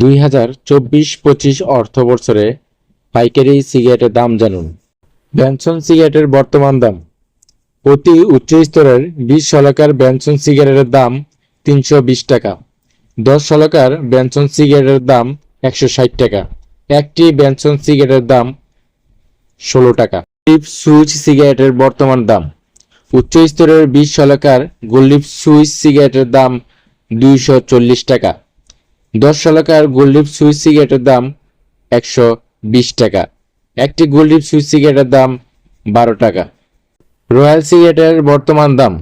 দুই হাজার চব্বিশ পঁচিশ অর্থ বছরে পাইকারি সিগারেটের দাম জানুন। ব্যানসন সিগারেটের বর্তমান দাম। অতি উচ্চ স্তরের বিশ শলাকার ব্যানসন সিগারেটের দাম তিনশো বিশ টাকা। দশ শলাকার ব্যানসন সিগারেটের দাম একশো ষাট টাকা। একটি ব্যানসন সিগারেটের দাম ষোলো টাকা। লিপ সুইচ সিগারেটের বর্তমান দাম। উচ্চ স্তরের বিশ শলাকার গোল্ডিপ সুইচ সিগারেটের দাম দুইশো চল্লিশ টাকা। দশ শলাকার গোল্ডিপ সুইচ সিগারেটের দাম একশো বিশ টাকা। একটি গোল্ডিপ সুইচ সিগারেটের দাম বারো টাকা। রয়্যাল সিগারেটের বর্তমান দাম।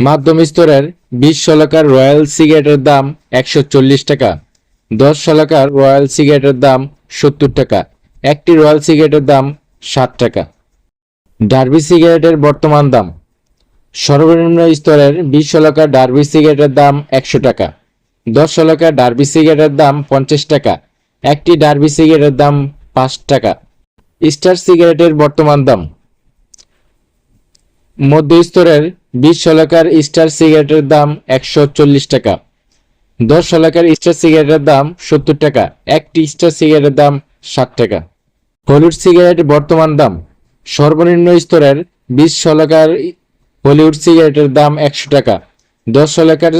মাধ্যম স্তরের বিশ শলাকার রয়্যাল সিগারেটের দাম একশো চল্লিশ টাকা। দশ শলাকার রয়্যাল সিগারেটের দাম সত্তর টাকা। একটি রয়্যাল সিগারেটের দাম ষাট টাকা। ডার্বি সিগারেটের বর্তমান দাম। সর্বনিম্ন স্তরের বিশ শলাকা ডার্বি সিগারেটের দাম একশো টাকা। দশ শলাকা ডার্বি সিগারেটের দাম পঞ্চাশ টাকা, একটি ডার্বি সিগারেটের দাম পাঁচ টাকা। স্টার সিগারেটের বর্তমান দাম। মধ্য স্তরের বিশ শলাকার স্টার সিগারেটের দাম একশো চল্লিশ টাকা। দশ শলাকার স্টার সিগারেটের দাম সত্তর টাকা, একটি স্টার সিগারেটের দাম ষাট টাকা। হলুদ সিগারেট বর্তমান দাম। সর্বনিম্ন স্তরের বিশ শলাকার হলিউড সিগারেটের দাম একশো টাকা, দশ শলাকার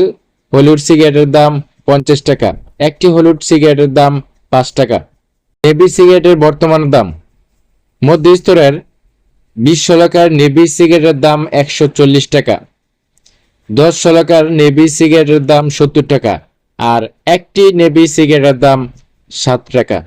হলিউড সিগারেটের দাম পঞ্চাশ টাকা, একটি হলুদ সিগারেটের দাম পাঁচ টাকা। নেভি সিগারেটের বর্তমান দাম মধ্য স্তরের বিশ শলাকার নেভি সিগারেটের দাম একশো চল্লিশ টাকা, দশ শলাকার নেভি সিগারেটের দাম সত্তর টাকা, আর একটি নেভি সিগারেটের দাম সাত টাকা।